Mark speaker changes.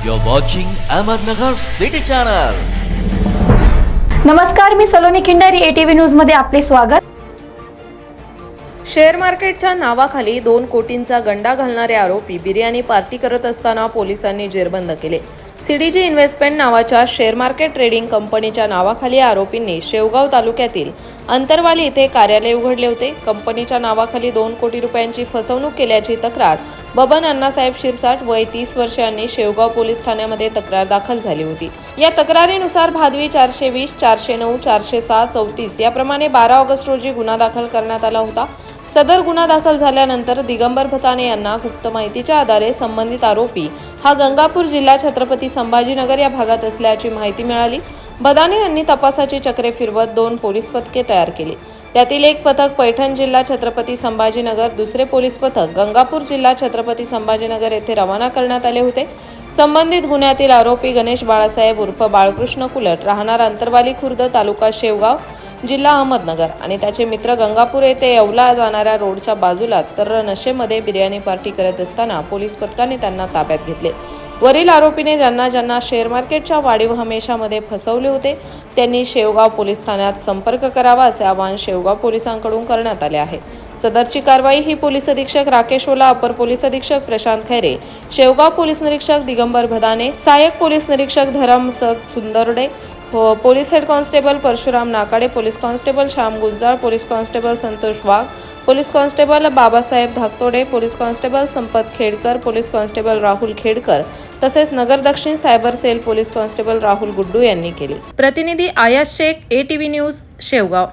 Speaker 1: You're watching Ahmednagar City Channel.
Speaker 2: नमस्कार मी Saloni Khindari ATV न्यूजमध्ये आपले स्वागत
Speaker 3: शेअर मार्केटच्या नावाखाली दोन कोटींचा गंडा घालणारे आरोपी बिर्याणी पार्टी करत असताना पोलिसांनी जेरबंद केले सीडीजी इन्व्हेस्टमेंट नावाच्या शेअर मार्केट ट्रेडिंग कंपनीच्या नावाखाली आरोपींनी शेवगाव तालुक्यातील अंतरवाली इथे कार्यालय उघडले होते. कंपनीच्या नावाखाली दोन कोटी रुपयांची फसवणूक केल्याची तक्रार बबन अण्णासाहेब शिरसाट वय तीस वर्षांनी शेवगाव पोलीस ठाण्यामध्ये तक्रार दाखल झाली होती. या तक्रारीनुसार भादवी चारशे वीस चारशे नऊ चारशे सहा चौतीस याप्रमाणे बारा ऑगस्ट रोजी गुन्हा दाखल करण्यात आला होता. सदर गुन्हा दाखल झाल्यानंतर दिगंबर भताने यांना गुप्त माहितीच्या आधारे संबंधित आरोपी हा गंगापूर जिल्हा छत्रपती संभाजीनगर या भागात असल्याची माहिती मिळाली. बदाने यांनी तपासाची चक्रे फिरवत दोन पोलीस पथके तयार केली. त्यातील एक पथक पैठण जिल्हा छत्रपती संभाजीनगर दुसरे पोलीस पथक गंगापूर जिल्हा छत्रपती संभाजीनगर येथे रवाना करण्यात आले होते. संबंधित गुन्ह्यातील आरोपी गणेश बाळासाहेब उर्फ बाळकृष्ण कुलट राहणार अंतरवाली खुर्द तालुका शेवगाव जिल्हा अहमदनगर आणि त्याचे मित्र गंगापूर येथे येवला जाणाऱ्या रोडच्या बाजूला तर नशेमध्ये बिर्याणी पार्टी करत असताना पोलीस पथकाने त्यांना ताब्यात घेतले. वरील आरोपीने ज्यांना ज्यांना शेअर मार्केटच्या वाढीव हमेशामध्ये फसवले होते त्यांनी शेवगाव पोलीस ठाण्यात संपर्क करावा असे आवाहन शेवगाव पोलिसांकडून करण्यात आले आहे. सदरची कारवाई ही पोलीस अधीक्षक राकेश ओला अपर पोलीस अधीक्षक प्रशांत खैरे शेवगाव पोलीस निरीक्षक दिगंबर भदाने सहाय्यक पोलीस निरीक्षक धरम सग सुंदरडे हो police head constable Parshuram Nakade police constable Shyam Gunjal police constable Santosh Wagh police constable Babasaheb Dhaktode police constable Sampat Khedkar police constable Rahul Khedkar तसेच नगर दक्षिण cyber cell police constable Rahul Guddu यांनी केली. प्रतिनिधी Ayas Shaikh A T V news Shevgaon.